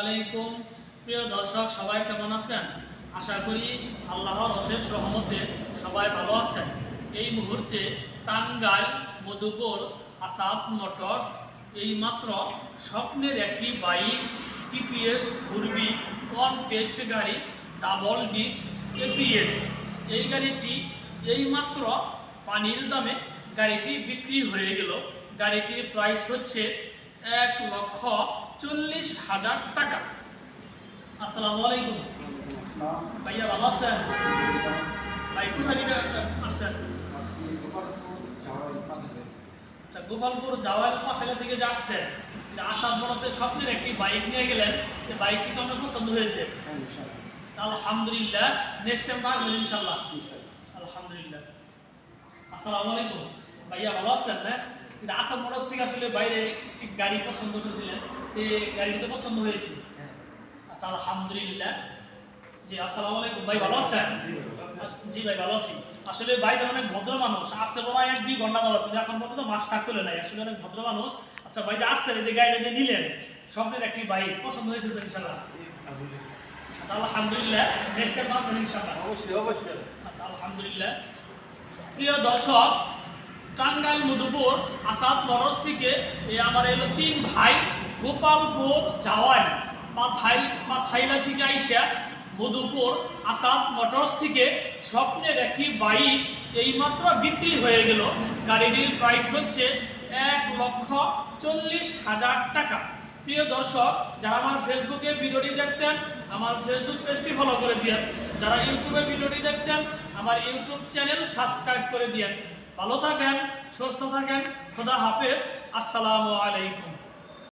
আলাইকুম। প্রিয় দর্শক, সবাই কেমন আছেন? আশা করি আল্লাহর অশেষ রহমতে সবাই ভালো আছেন। এই মুহূর্তে টাঙ্গাইল, মধুপুর আসাদ মোটরস এইমাত্র স্বপ্নের একটি বাইক, টিপিএস ঘুরবি ওয়ান টেস্ট গাড়ি, ডাবল ডিস্ক, এপিএস। এই গাড়িটি এইমাত্র পানির দামে গাড়িটি বিক্রি হয়ে গেল। গাড়িটির প্রাইস হচ্ছে এক লক্ষ চল্লিশ হাজার টাকা। আসসালামু আলাইকুম। ভাইয়া ভালো আছেন? ভাই কোথা থেকে আসছেন- গোপালপুর জাওয়াল পাথালা থেকে যে আসছেন যে আসাম বরসের স্বপ্নের একটি বাইক নিয়ে গেলেন। যে বাইকটি তো আপনার পছন্দ হয়েছে। আলহামদুলিল্লাহ নেক্সট টাইম আসবেন ইনশাল্লাহ আলহামদুলিল্লাহ। আসসালামু আলাইকুম। ভাইয়া ভালো আছেন না কিন্তু আসাম মোটরস থেকে আসলে বাইরে একটি গাড়ি পছন্দ করে দিলেন। যে গাড়িটিতে পছন্দ হয়েছে। আচ্ছা আলহামদুলিল্লাহ। জি আসসালামু আলাইকুম। ভাই ভালো আছেন? জি ভাই ভালো আছি। আসলে ভাই অনেক ভদ্র মানুষ আসছে বড় এক দুই ঘণ্টা ধরে কিন্তু এখন পর্যন্ত মাস টাক চলে নাই। আসলে অনেক ভদ্র মানুষ। আচ্ছা ভাই যে আসছেন এই যে গাড়িটা নিয়ে নিলেন স্বপ্নের একটি বাইক পছন্দ হয়েছে তো ইনশাল্লাহ আচ্ছা আলহামদুলিল্লাহ। নেক্সট টাইম ইনশাল্লাহ অবশ্যই অবশ্যই। আচ্ছা আলহামদুলিল্লাহ। প্রিয় দর্শক টাঙ্গাইল মধুপুর আসাদ নরস থেকে আমার এলো তিন ভাই গোপালপুর জাওয়াই। পাথাই, পাথাইলা থেকে আইসা মধুপুর আসাদ মোটরস থেকে স্বপ্নের একটি বাইক এইমাত্র বিক্রি হয়ে গেল। গাড়িটির প্রাইস হচ্ছে এক লক্ষ চল্লিশ হাজার টাকা। প্রিয় দর্শক, যারা আমার ফেসবুকে ভিডিওটি দেখছেন, আমার ফেসবুক পেজটি ফলো করে দিয়েন। যারা ইউটিউবে ভিডিওটি দেখছেন, আমার ইউটিউব চ্যানেল সাবস্ক্রাইব করে দিয়েন। ভালো থাকেন সুস্থ থাকেন খোদা হাফেজ আসসালামু আলাইকুম।